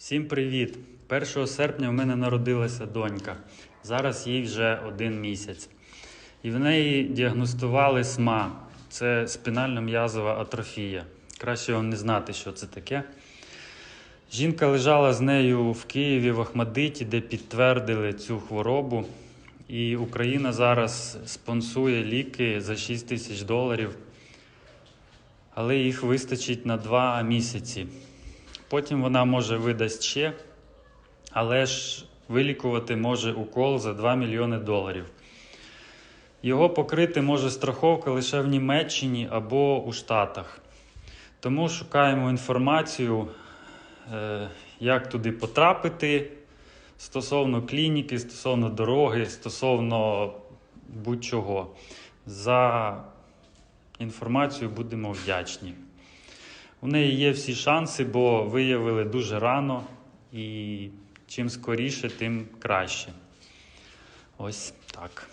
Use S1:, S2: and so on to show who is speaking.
S1: Всім привіт! 1 серпня в мене народилася донька. Зараз їй вже один місяць. І в неї діагностували СМА. Це спінально-м'язова атрофія. Краще вам не знати, що це таке. Жінка лежала з нею в Києві в Ахмадиті, де підтвердили цю хворобу. І Україна зараз спонсує ліки за 6 тисяч доларів, але їх вистачить на 2 місяці. Потім вона може видасть ще, але ж вилікувати може укол за 2 мільйони доларів. Його покрити може страховка лише в Німеччині або у Штатах. Тому шукаємо інформацію, е, як туди потрапити стосовно клініки, стосовно дороги, стосовно будь-чого. За інформацію будемо вдячні. У неї є всі шанси, бо виявили дуже рано, і чим скоріше, тим краще. Ось так.